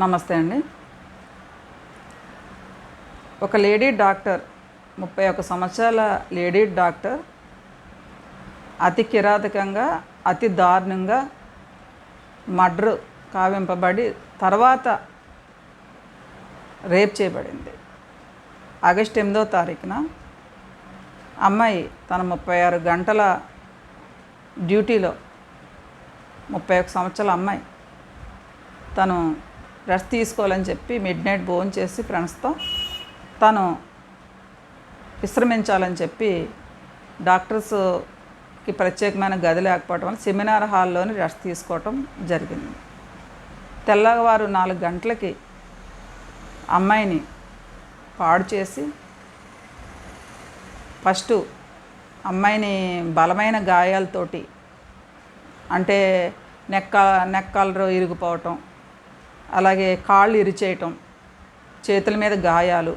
నమస్తే అండి. ఒక లేడీ డాక్టర్ ముప్పై ఒక సంవత్సరాల లేడీ డాక్టర్ అతి కిరాతకంగా అతి దారుణంగా మడ్రు కావింపబడి తర్వాత రేప్ చేయబడింది. ఆగస్ట్ ఎనిమిదో తారీఖున అమ్మాయి తన ముప్పై ఆరు గంటల డ్యూటీలో ముప్పై ఒక సంవత్సరాల అమ్మాయి తను రెస్ట్ తీసుకోవాలని చెప్పి మిడ్ నైట్ భోజనం చేసి ఫ్రెండ్స్తో తను విశ్రమించాలని చెప్పి డాక్టర్స్కి ప్రత్యేకమైన గది లేకపోవడం వల్ల సెమినార్ హాల్లోని రెస్ట్ తీసుకోవటం జరిగింది. తెల్లవారు నాలుగు గంటలకి అమ్మాయిని పాడు చేసి ఫస్ట్ అమ్మాయిని బలమైన గాయాలతోటి అంటే నెక్క నెక్కలు ఇరిగిపోవటం అలాగే కాళ్ళు ఇరిచేయటం చేతుల మీద గాయాలు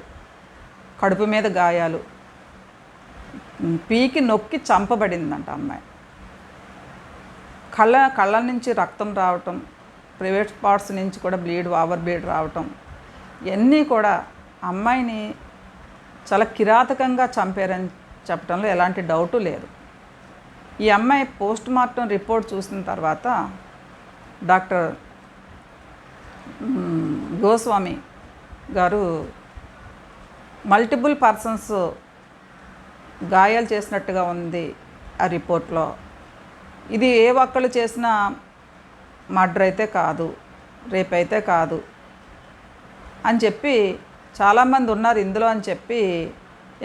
కడుపు మీద గాయాలు. పీకి నొక్కి చంపబడిందంట అమ్మాయి. కళ్ళ కళ్ళ నుంచి రక్తం రావటం ప్రైవేట్ పార్ట్స్ నుంచి కూడా బ్లీడ్ ఓవర్ బ్లీడ్ రావటం ఇవన్నీ కూడా అమ్మాయిని చాలా కిరాతకంగా చంపారని చెప్పడంలో ఎలాంటి డౌటు లేదు. ఈ అమ్మాయి పోస్ట్ మార్టం రిపోర్ట్ చూసిన తర్వాత డాక్టర్ గోస్వామి గారు మల్టిపుల్ పర్సన్స్ గాయాలు చేసినట్టుగా ఉంది ఆ రిపోర్ట్లో. ఇది ఏ ఒక్కళ్ళు చేసిన మర్డర్ అయితే కాదు రేప్ అయితే కాదు అని చెప్పి చాలామంది ఉన్నారు ఇందులో అని చెప్పి.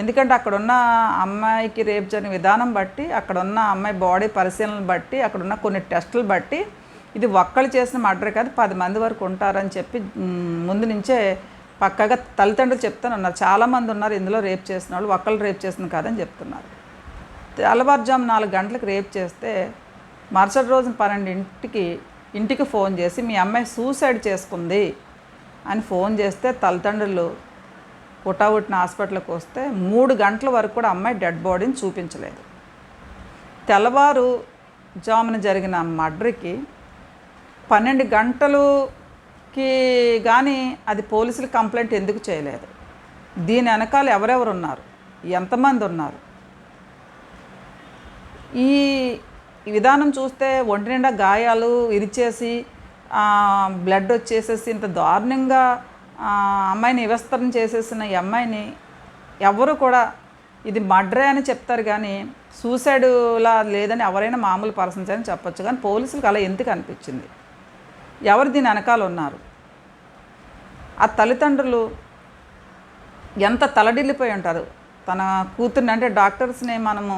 ఎందుకంటే అక్కడున్న అమ్మాయికి రేపు జరిగిన విధానం బట్టి అక్కడున్న అమ్మాయి బాడీ పరిశీలనలు బట్టి అక్కడున్న కొన్ని టెస్టులు బట్టి ఇది ఒక్కళ్ళు చేసిన మర్డర్ కాదు పది మంది వరకు ఉంటారని చెప్పి ముందు నుంచే పక్కగా తల్లిదండ్రులు చెప్తాను ఉన్నారు చాలామంది ఉన్నారు ఇందులో రేప్ చేసిన వాళ్ళు ఒక్కళ్ళు రేప్ చేసిన కాదని చెప్తున్నారు. తెల్లవారుజాము నాలుగు గంటలకు రేప్ చేస్తే మరుసటి రోజు పన్నెండింటికి ఇంటికి ఫోన్ చేసి మీ అమ్మాయి సూసైడ్ చేసుకుంది అని ఫోన్ చేస్తే తల్లిదండ్రులు పుటావుట్టిన హాస్పిటల్కి వస్తే మూడు గంటల వరకు కూడా అమ్మాయి డెడ్ బాడీని చూపించలేదు. తెల్లవారు జామున జరిగిన మర్డర్కి పన్నెండు గంటలుకి కానీ అది పోలీసులు కంప్లైంట్ ఎందుకు చేయలేదు? దీని వెనకాల ఎవరెవరు ఉన్నారు? ఎంతమంది ఉన్నారు? ఈ విధానం చూస్తే ఒంటి నిండా గాయాలు ఇరిచేసి బ్లడ్ వచ్చేసేసి ఇంత దారుణంగా అమ్మాయిని వివస్తరణ చేసేసిన ఈ అమ్మాయిని ఎవరు కూడా ఇది మర్డరే అని చెప్తారు కానీ సూసైడ్లా లేదని ఎవరైనా మామూలు పర్సన్స్ అని చెప్పొచ్చు. కానీ పోలీసులకు అలా ఎందుకు అనిపించింది? ఎవరు దీని వెనకాల ఉన్నారు ఆ తల్లిదండ్రులు ఎంత తలడిల్లిపోయి ఉంటారు తన కూతుర్ని అంటే డాక్టర్స్ని మనము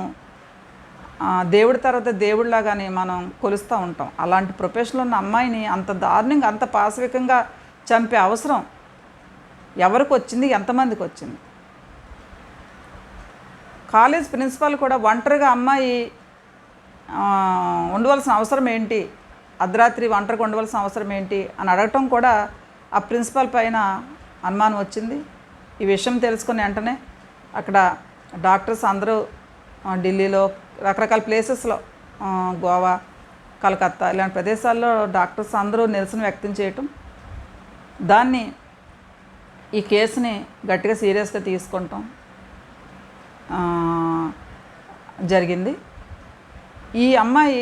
దేవుడి తర్వాత దేవుడిలాగానే మనం కొలుస్తూ ఉంటాం. అలాంటి ప్రొఫెషన్లో ఉన్న అమ్మాయిని అంత దారుణంగా అంత పాశవికంగా చంపే అవసరం ఎవరికి వచ్చింది ఎంతమందికి వచ్చింది కాలేజ్ ప్రిన్సిపాల్ కూడా ఒంటరిగా అమ్మాయి ఉండవలసిన అవసరం ఏంటి? అర్ధరాత్రి ఒంటరిగా ఉండవలసిన అవసరం ఏంటి అని అడగటం కూడా ఆ ప్రిన్సిపల్ పైన అనుమానం వచ్చింది. ఈ విషయం తెలుసుకుని వెంటనే అక్కడ డాక్టర్స్ అందరూ ఢిల్లీలో రకరకాల ప్లేసెస్లో గోవా కలకత్తా ఇలాంటి ప్రదేశాల్లో డాక్టర్స్ అందరూ నిరసన వ్యక్తం చేయటం దాన్ని ఈ కేసుని గట్టిగా సీరియస్గా తీసుకుంటాం జరిగింది. ఈ అమ్మాయి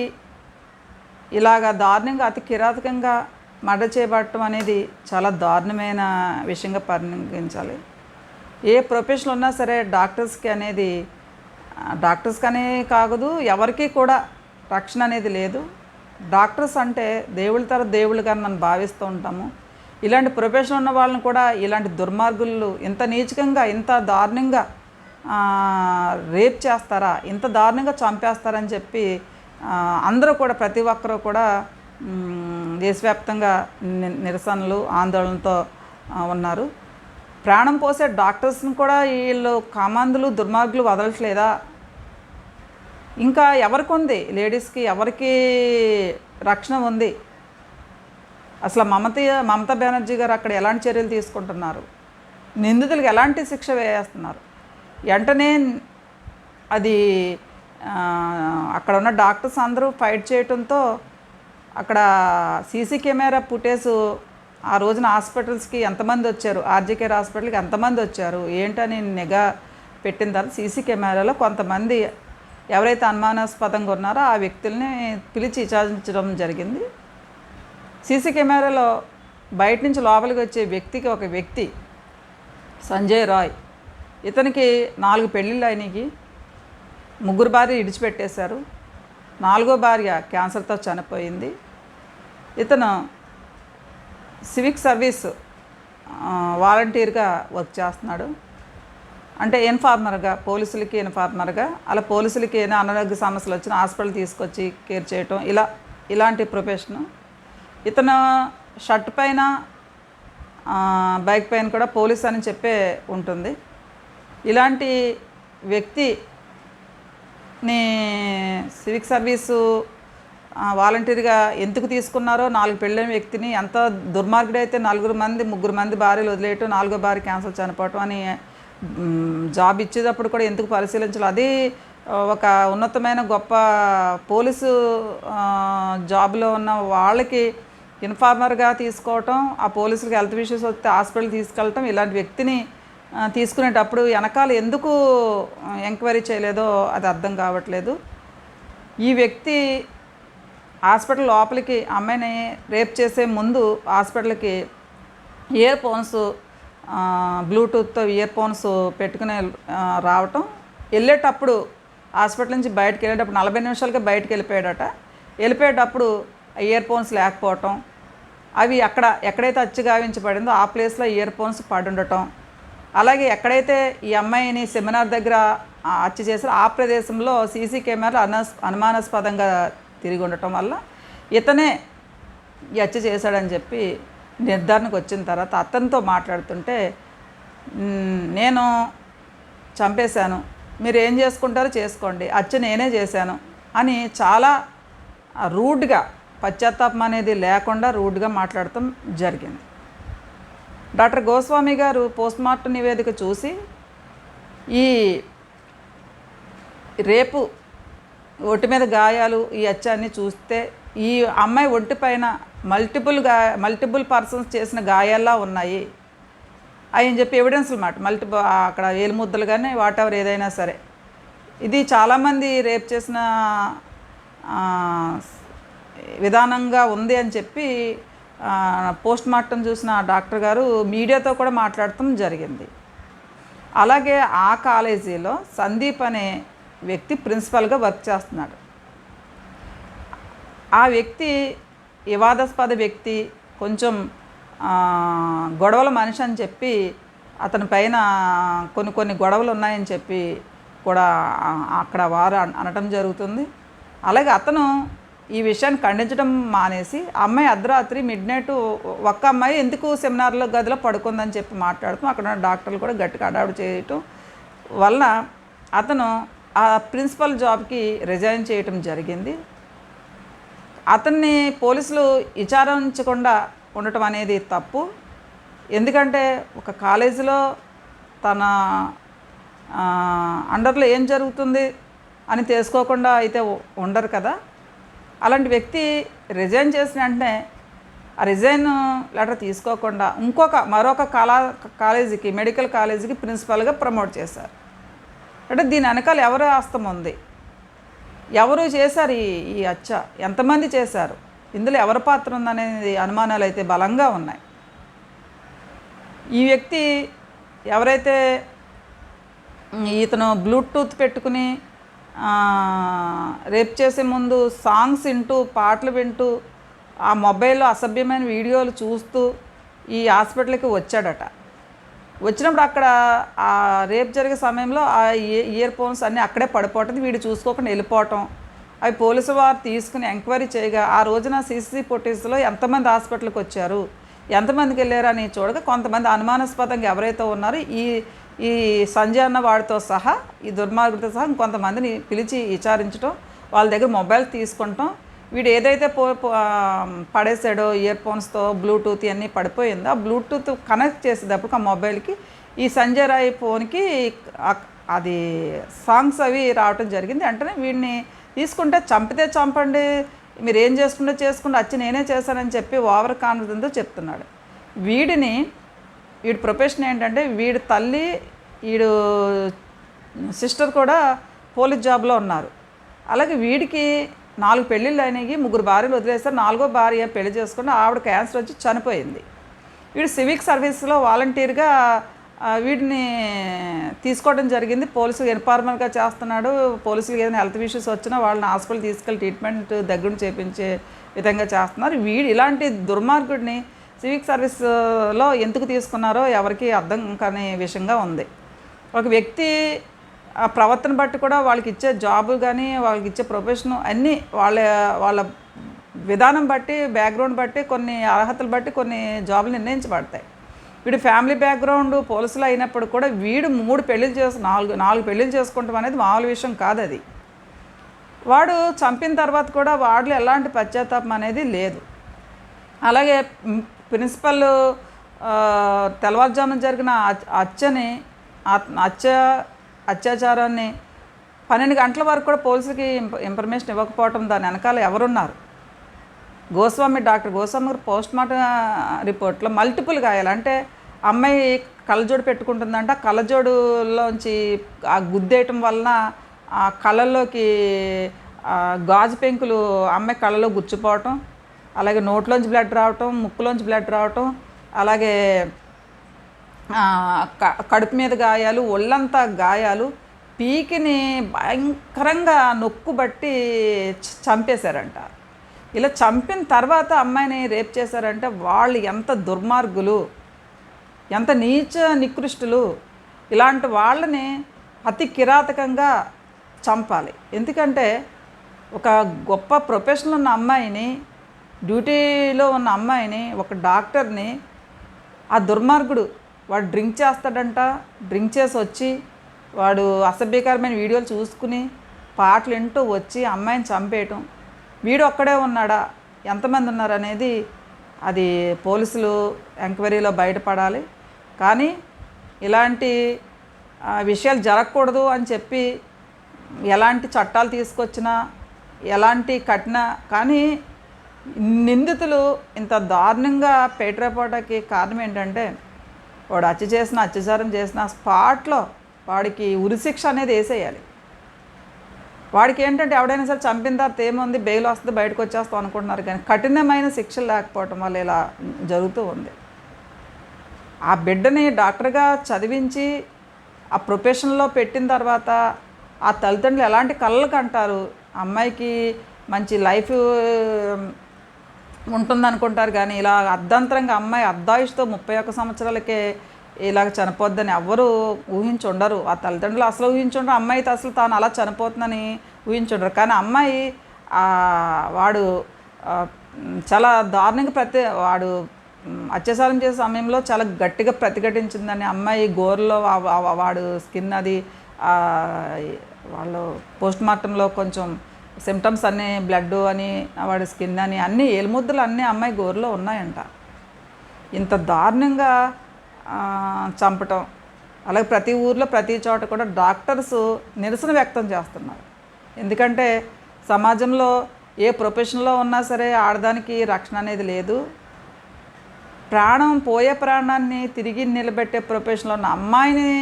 ఇలాగా దారుణంగా అతి కిరాతకంగా మర్డర్ చేయబడటం అనేది చాలా దారుణమైన విషయంగా పరిగణించాలి. ఏ ప్రొఫెషన్ ఉన్నా సరే డాక్టర్స్కి అనేది డాక్టర్స్కి అనే కాదు ఎవరికీ కూడా రక్షణ అనేది లేదు. డాక్టర్స్ అంటే దేవుళ్ళ తర దేవుళ్ళుగా మనం భావిస్తూ ఉంటాము. ఇలాంటి ప్రొఫెషన్ ఉన్న వాళ్ళని కూడా ఇలాంటి దుర్మార్గులు ఇంత నీచకంగా ఇంత దారుణంగా రేప్ చేస్తారా ఇంత దారుణంగా చంపేస్తారని చెప్పి అందరూ కూడా ప్రతి ఒక్కరూ కూడా దేశవ్యాప్తంగా ని- నిరసనలు ఆందోళనతో ఉన్నారు. ప్రాణం పోసే డాక్టర్స్ని కూడా వీళ్ళు కామాంధులు దుర్మార్గులు వదలట్లేదా? ఇంకా ఎవరికి ఉంది? లేడీస్కి ఎవరికి రక్షణ ఉంది? అసలు మమత మమతా బెనర్జీ గారు అక్కడ ఎలాంటి చర్యలు తీసుకుంటున్నారు? నిందితులకు ఎలాంటి శిక్ష వేస్తున్నారు? వెంటనే అది అక్కడ ఉన్న డాక్టర్స్ అందరూ ఫైట్ చేయటంతో అక్కడ సీసీ కెమెరా ఫుటేజ్ ఆ రోజున హాస్పిటల్స్కి ఎంతమంది వచ్చారు? ఆర్జీకేర్ హాస్పిటల్కి ఎంతమంది వచ్చారు? ఏంటని నిఘా పెట్టిన తర్వాత సీసీ కెమెరాలో కొంతమంది ఎవరైతే అనుమానాస్పదంగా ఉన్నారో ఆ వ్యక్తుల్ని పిలిచి విచారించడం జరిగింది. సీసీ కెమెరాలో బయట నుంచి లోపలికి వచ్చే వ్యక్తికి ఒక వ్యక్తి సంజయ్ రాయ్. ఇతనికి నాలుగు పెళ్ళిళ్ళు ఆయనకి ముగ్గురు భార్య ఇడిచిపెట్టేశారు. నాలుగో భార్య క్యాన్సర్తో చనిపోయింది. ఇతను సివిక్ సర్వీస్ వాలంటీర్గా వర్క్ చేస్తున్నాడు. అంటే ఇన్ఫార్మర్గా పోలీసులకి ఇన్ఫార్మర్గా అలా పోలీసులకి ఏమైనా అనారోగ్య సమస్యలు వచ్చిన హాస్పిటల్ తీసుకొచ్చి కేర్ చేయటం ఇలా ఇలాంటి ప్రొఫెషను. ఇతను షర్ట్ పైన బైక్ పైన కూడా పోలీస్ అని చెప్పే ఉంటుంది. ఇలాంటి వ్యక్తి నీ సివిక్ సర్వీసు వాలంటీర్గా ఎందుకు తీసుకున్నారో నాలుగు పెళ్ళైన వ్యక్తిని ఎంత దుర్మార్గుడైతే నలుగురు మంది ముగ్గురు మంది భార్యలు వదిలేయటం నాలుగో భార్య క్యాన్సర్ చనిపోవటం అని జాబ్ ఇచ్చేటప్పుడు కూడా ఎందుకు పరిశీలించాలి అది ఒక ఉన్నతమైన గొప్ప పోలీసు జాబ్లో ఉన్న వాళ్ళకి ఇన్ఫార్మర్గా తీసుకోవటం ఆ పోలీసులకి హెల్త్ ఇష్యూస్ వస్తే హాస్పిటల్ తీసుకెళ్ళటం ఇలాంటి వ్యక్తిని తీసుకునేటప్పుడు వెనకాల ఎందుకు ఎంక్వైరీ చేయలేదో అది అర్థం కావట్లేదు. ఈ వ్యక్తి హాస్పిటల్ లోపలికి అమ్మాయిని రేప్ చేసే ముందు హాస్పిటల్కి ఇయర్ ఫోన్స్ బ్లూటూత్తో ఇయర్ ఫోన్స్ పెట్టుకుని రావటం. వెళ్ళేటప్పుడు హాస్పిటల్ నుంచి బయటకు వెళ్ళేటప్పుడు నలభై నిమిషాలకే బయటకు వెళ్ళిపోయాడట. వెళ్ళిపోయేటప్పుడు ఇయర్ ఫోన్స్ లేకపోవటం. అవి అక్కడ ఎక్కడైతే అచ్చు గావించబడిందో ఆ ప్లేస్లో ఇయర్ ఫోన్స్ పడి ఉండటం అలాగే ఎక్కడైతే ఈ అమ్మాయిని సెమినార్ దగ్గర హత్య చేశారో ఆ ప్రదేశంలో సీసీ కెమెరాలు అనస్ అనుమానాస్పదంగా తిరిగి ఉండటం వల్ల ఇతనే ఈ హత్య చేశాడని చెప్పి నిర్ధారణకు వచ్చిన తర్వాత అతనితో మాట్లాడుతుంటే నేను చంపేశాను. మీరు ఏం చేసుకుంటారో చేసుకోండి. హత్య నేనే చేశాను. అని చాలా రూడ్గా పశ్చాత్తాపం అనేది లేకుండా రూడ్గా మాట్లాడటం జరిగింది. డాక్టర్ గోస్వామి గారు పోస్ట్ మార్టం నివేదిక చూసి ఈ రేపు ఒంటి మీద గాయాలు ఈ అచ్చాన్ని చూస్తే ఈ అమ్మాయి ఒంటి పైన మల్టిపుల్గా మల్టిపుల్ పర్సన్స్ చేసిన గాయాల్లా ఉన్నాయి. అని చెప్పి ఎవిడెన్స్ అనమాట మల్టిపుల్ అక్కడ ఏలుముద్దలు కానీ వాట్ ఎవర్ ఏదైనా సరే. ఇది చాలామంది రేప్ చేసిన విధానంగా ఉంది అని చెప్పి పోస్ట్ మార్టం చూసిన డాక్టర్ గారు మీడియాతో కూడా మాట్లాడటం జరిగింది. అలాగే ఆ కాలేజీలో సందీప్ అనే వ్యక్తి ప్రిన్సిపల్గా వర్క్ చేస్తున్నాడు. ఆ వ్యక్తి వివాదాస్పద వ్యక్తి కొంచెం గొడవల మనిషి అని చెప్పి అతని పైన కొన్ని కొన్ని గొడవలు ఉన్నాయని చెప్పి కూడా అక్కడ వారు అన- అనటం జరుగుతుంది. అలాగే అతను ఈ విషయాన్ని ఖండించడం మానేసి అమ్మాయి అర్ధరాత్రి మిడ్ నైట్ ఒక్క అమ్మాయి ఎందుకు సెమినార్లో గదిలో పడుకుందని చెప్పి మాట్లాడుతూ అక్కడ ఉన్న డాక్టర్లు కూడా గట్టిగా అడావుడు చేయటం వలన అతను ఆ ప్రిన్సిపల్ జాబ్కి రిజైన్ చేయటం జరిగింది. అతన్ని పోలీసులు విచారించకుండా ఉండటం అనేది తప్పు. ఎందుకంటే ఒక కాలేజీలో తన అండర్లో ఏం జరుగుతుంది అని తెలుసుకోకుండా అయితే ఉండరు కదా. అలాంటి వ్యక్తి రిజైన్ చేసిన వెంటనే ఆ రిజైన్ లెటర్ తీసుకోకుండా ఇంకొక మరొక కళా కాలేజీకి మెడికల్ కాలేజీకి ప్రిన్సిపల్గా ప్రమోట్ చేశారు. అంటే దీని వెనకాల ఎవరు ఆస్తం ఉంది? ఎవరు చేశారు ఈ ఈ ఎంతమంది చేశారు? ఇందులో ఎవరి పాత్ర ఉందనేది అనుమానాలు అయితే బలంగా ఉన్నాయి. ఈ వ్యక్తి ఎవరైతే ఇతను బ్లూటూత్ పెట్టుకుని రేప్ చేసే ముందు సాంగ్స్ వింటూ పాటలు వింటూ ఆ మొబైల్లో అసభ్యమైన వీడియోలు చూస్తూ ఈ హాస్పిటల్కి వచ్చాడట. వచ్చినప్పుడు అక్కడ ఆ రేప్ జరిగే సమయంలో ఆ ఇయర్ ఫోన్స్ అన్నీ అక్కడే పడిపోవటం వీడు చూసుకోకుండా వెళ్ళిపోవటం అవి పోలీసు వారు తీసుకుని ఎంక్వైరీ చేయగా ఆ రోజున సీసీ ఫుటేజ్లో ఎంతమంది హాస్పిటల్కి వచ్చారు ఎంతమందికి వెళ్ళారని చూడగా కొంతమంది అనుమానాస్పదంగా ఎవరైతే ఉన్నారో ఈ ఈ సంజయ్ అన్న వాడితో సహా ఈ దుర్మార్గుడితో సహా ఇంకొంతమందిని పిలిచి విచారించడం వాళ్ళ దగ్గర మొబైల్ తీసుకుంటాం. వీడు ఏదైతే పో పడేసాడో ఇయర్ ఫోన్స్తో బ్లూటూత్ ఇవన్నీ పడిపోయిందో ఆ బ్లూటూత్ కనెక్ట్ చేసేటప్పుడు ఆ మొబైల్కి ఈ సంజయ్ రాయ్ ఫోన్కి అది సాంగ్స్ అవి రావటం జరిగింది. వెంటనే వీడిని తీసుకుంటే చంపితే చంపండి మీరు ఏం చేసుకుంటే చేసుకుంటే వచ్చి నేనే చేశానని చెప్పి ఓవర్ కాన్ఫిడెన్స్తో చెప్తున్నాడు. వీడిని వీడి ప్రొఫెషన్ ఏంటంటే వీడి తల్లి వీడు సిస్టర్ కూడా పోలీస్ జాబ్లో ఉన్నారు. అలాగే వీడికి నాలుగు పెళ్ళిళ్ళు అయినాయి ముగ్గురు భార్యలు వదిలేస్తారు నాలుగో భార్య పెళ్ళి చేసుకుని ఆవిడ క్యాన్సర్ వచ్చి చనిపోయింది. వీడు సివిక్ సర్వీస్లో వాలంటీర్గా వీడిని తీసుకోవడం జరిగింది. పోలీసులు ఇన్ఫార్మల్గా చేస్తున్నాడు. పోలీసులకు ఏదైనా హెల్త్ ఇష్యూస్ వచ్చినా వాళ్ళని హాస్పిటల్ తీసుకెళ్ళి ట్రీట్మెంట్ దగ్గర చేపించే విధంగా చేస్తున్నారు. వీడు ఇలాంటి దుర్మార్గుడిని సివిక్ సర్వీస్లో ఎందుకు తీసుకున్నారో ఎవరికి అర్థం కాని విషయంగా ఉంది. ఒక వ్యక్తి ఆ ప్రవర్తన బట్టి కూడా వాళ్ళకి ఇచ్చే జాబ్ కానీ వాళ్ళకి ఇచ్చే ప్రొఫెషన్ అన్నీ వాళ్ళ వాళ్ళ విధానం బట్టి బ్యాక్గ్రౌండ్ బట్టి కొన్ని అర్హతలు బట్టి కొన్ని జాబులు నిర్ణయించబడతాయి. వీడు ఫ్యామిలీ బ్యాక్గ్రౌండ్ పోలీసులు అయినప్పుడు కూడా వీడు మూడు పెళ్ళిళ్ళు చేసు నాలుగు నాలుగు పెళ్ళిళ్ళు చేసుకుంటాం అనేది మామూలు విషయం కాదు అది. వాడు చంపిన తర్వాత కూడా వాడిలో ఎలాంటి పశ్చాత్తాపం అనేది లేదు. అలాగే ప్రిన్సిపల్ తెల్లవారుజామున జరిగిన అచ్చని అత్య అత్యాచారాన్ని పన్నెండు గంటల వరకు కూడా పోలీసులకి ఇన్ఫర్మేషన్ ఇవ్వకపోవటం దాని వెనకాల ఎవరున్నారు? గోస్వామి డాక్టర్ గోస్వామి గారు పోస్ట్ మార్టం రిపోర్ట్లో మల్టిపుల్ గాయాలు అంటే అమ్మాయి కళ్ళజోడు పెట్టుకుంటుందంట ఆ కళ్ళజోడులోంచి ఆ గుద్దేయటం వలన ఆ కళ్ళల్లోకి గాజు పెంకులు అమ్మాయి కళ్ళలో గుచ్చిపోవటం అలాగే నోట్లోంచి బ్లడ్ రావటం ముక్కులోంచి బ్లడ్ రావటం అలాగే కడుపు మీద గాయాలు ఒళ్ళంతా గాయాలు పీకిని భయంకరంగా నొక్కు బట్టి చంపేశారంట. ఇలా చంపిన తర్వాత అమ్మాయిని రేప్ చేశారంటే వాళ్ళు ఎంత దుర్మార్గులు ఎంత నీచ నికృష్టులు ఇలాంటి వాళ్ళని అతి కిరాతకంగా చంపాలి. ఎందుకంటే ఒక గొప్ప ప్రొఫెషనల్ ఉన్న అమ్మాయిని డ్యూటీలో ఉన్న అమ్మాయిని ఒక డాక్టర్ని ఆ దుర్మార్గుడు వాడు డ్రింక్ చేస్తాడంట డ్రింక్ చేసి వచ్చి వాడు అసభ్యకరమైన వీడియోలు చూసుకుని పాటలు వింటూ వచ్చి అమ్మాయిని చంపేయటం. వీడు ఒక్కడే ఉన్నాడా? ఎంతమంది ఉన్నారు అనేది అది పోలీసులు ఎంక్వైరీలో బయటపడాలి. కానీ ఇలాంటి విషయాలు జరగకూడదు అని చెప్పి ఎలాంటి చట్టాలు తీసుకొచ్చినా ఎలాంటి కఠిన కానీ నిందితులు ఇంత దారుణంగా పేటరేపోవడానికి కారణం ఏంటంటే వాడు హత్య చేసిన అత్యాచారం చేసిన స్పాట్లో వాడికి ఉరిశిక్ష అనేది వేసేయాలి. వాడికి ఏంటంటే ఎవడైనా సరే చంపిన తర్వాత ఏముంది బెయిల్ వస్తుంది బయటకు వచ్చేస్తాం అనుకుంటున్నారు కానీ కఠినమైన శిక్షలు లేకపోవటం వల్ల ఇలా జరుగుతూ ఉంది. ఆ బిడ్డని డాక్టర్గా చదివించి ఆ ప్రొఫెషన్లో పెట్టిన తర్వాత ఆ తల్లిదండ్రులు ఎలాంటి కళ్ళకు అంటారు అమ్మాయికి మంచి లైఫ్ ఉంటుందనుకుంటారు కానీ ఇలా అర్ధంతరంగా అమ్మాయి అర్ధాయుష్తో ముప్పై ఒక్క సంవత్సరాలకే ఇలాగ చనిపోద్దని ఎవ్వరూ ఊహించుండరు. ఆ తల్లిదండ్రులు అసలు ఊహించుండరు. అమ్మాయి అయితే అసలు తాను అలా చనిపోతుందని ఊహించుండరు. కానీ అమ్మాయి వాడు చాలా దారుణంగా ప్రతి వాడు అత్యాచారం చేసే సమయంలో చాలా గట్టిగా ప్రతిఘటించిందని అమ్మాయి గోరులో వాడు స్కిన్ అది వాళ్ళు పోస్ట్ మార్టంలో కొంచెం సిమ్టమ్స్ అన్నీ బ్లడ్ అని వాడి స్కిన్ అని అన్నీ ఏలుముద్దలు అన్నీ అమ్మాయి గోరులో ఉన్నాయంట. ఇంత దారుణంగా చంపటం. అలాగే ప్రతి ఊర్లో ప్రతి చోట కూడా డాక్టర్స్ నిరసన వ్యక్తం చేస్తున్నారు. ఎందుకంటే సమాజంలో ఏ ప్రొఫెషన్లో ఉన్నా సరే ఆడదానికి రక్షణ అనేది లేదు. ప్రాణం పోయే ప్రాణాన్ని తిరిగి నిలబెట్టే ప్రొఫెషన్లో ఉన్న అమ్మాయిని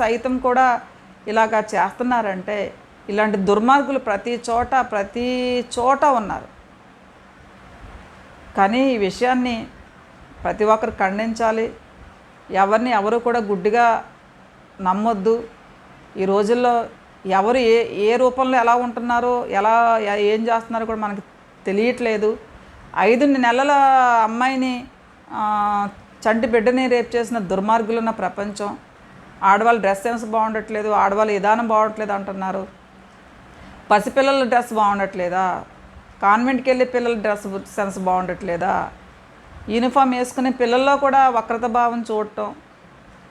సైతం కూడా ఇలాగా చేస్తున్నారంటే ఇలాంటి దుర్మార్గులు ప్రతి చోట ప్రతి చోట ఉన్నారు. కానీ ఈ విషయాన్ని ప్రతి ఒక్కరు ఖండించాలి. ఎవరిని ఎవరు కూడా గుడ్డిగా నమ్మొద్దు. ఈ రోజుల్లో ఎవరు ఏ ఏ రూపంలో ఎలా ఉంటున్నారో ఎలా ఏం చేస్తున్నారో కూడా మనకి తెలియట్లేదు. ఐదు నెలల అమ్మాయిని చంటి బిడ్డని రేపు చేసిన దుర్మార్గులు ఉన్న ప్రపంచం. ఆడవాళ్ళ డ్రెస్ సెన్స్ బాగుండట్లేదు ఆడవాళ్ళ విధానం బాగుండట్లేదు అంటున్నారు. పసిపిల్లల డ్రెస్ బాగుండట్లేదా? కాన్వెంట్కి వెళ్ళే పిల్లల డ్రెస్ సెన్స్ బాగుండట్లేదా? యూనిఫామ్ వేసుకునే పిల్లల్లో కూడా వక్రత భావం చూడటం.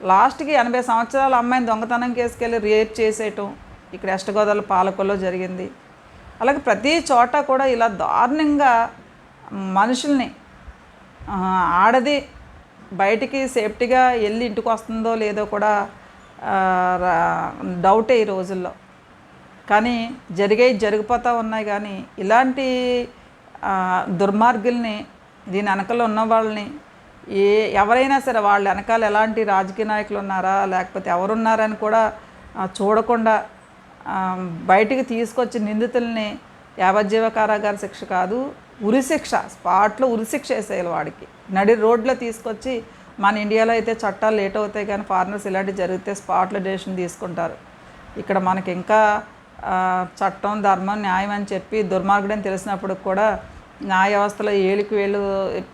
లాస్ట్కి ఎనభై సంవత్సరాల అమ్మాయిని దొంగతనం కేసుకెళ్ళి రేప్ చేసేయటం. ఇక్కడ వెస్ట్ పాలకుల్లో జరిగింది. అలాగే ప్రతి చోట కూడా ఇలా దారుణంగా మనుషుల్ని ఆడది బయటికి సేఫ్టీగా వెళ్ళి ఇంటికి వస్తుందో లేదో కూడా డౌటే ఈ రోజుల్లో. కానీ జరిగే జరిగిపోతూ ఉన్నాయి కానీ ఇలాంటి దుర్మార్గుల్ని దీని వెనకలో ఉన్న వాళ్ళని ఏ ఎవరైనా సరే వాళ్ళ వెనకాల ఎలాంటి రాజకీయ నాయకులు ఉన్నారా లేకపోతే ఎవరున్నారని కూడా చూడకుండా బయటికి తీసుకొచ్చి నిందితుల్ని యావజ్జీవ కారాగార శిక్ష కాదు ఉరిశిక్ష స్పాట్లో ఉరిశిక్ష వేసేయాలి వాడికి. నడి రోడ్లో తీసుకొచ్చి మన ఇండియాలో అయితే చట్టాలు లేట్ అవుతాయి కానీ ఫారినర్స్ ఇలాంటివి జరిగితే స్పాట్లో డెసిషన్ తీసుకుంటారు. ఇక్కడ మనకి ఇంకా చట్టం ధర్మం న్యాయం అని చెప్పి దుర్మార్గుడని తెలిసినప్పుడు కూడా న్యాయ వ్యవస్థలో ఏలికి వేలు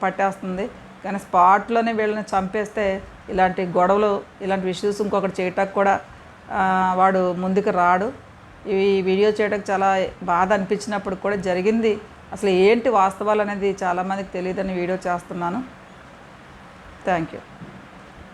పట్టేస్తుంది. కానీ స్పాట్లోనే వీళ్ళని చంపేస్తే ఇలాంటి గొడవలు ఇలాంటి ఇష్యూస్ ఇంకొకటి చేయటానికి కూడా వాడు ముందుకు రాడు. ఇవి వీడియో చేయడానికి చాలా బాధ అనిపించినప్పుడు కూడా జరిగింది. అసలు ఏంటి వాస్తవాలు అనేది చాలామందికి తెలియదని వీడియో చేస్తున్నాను. Thank you.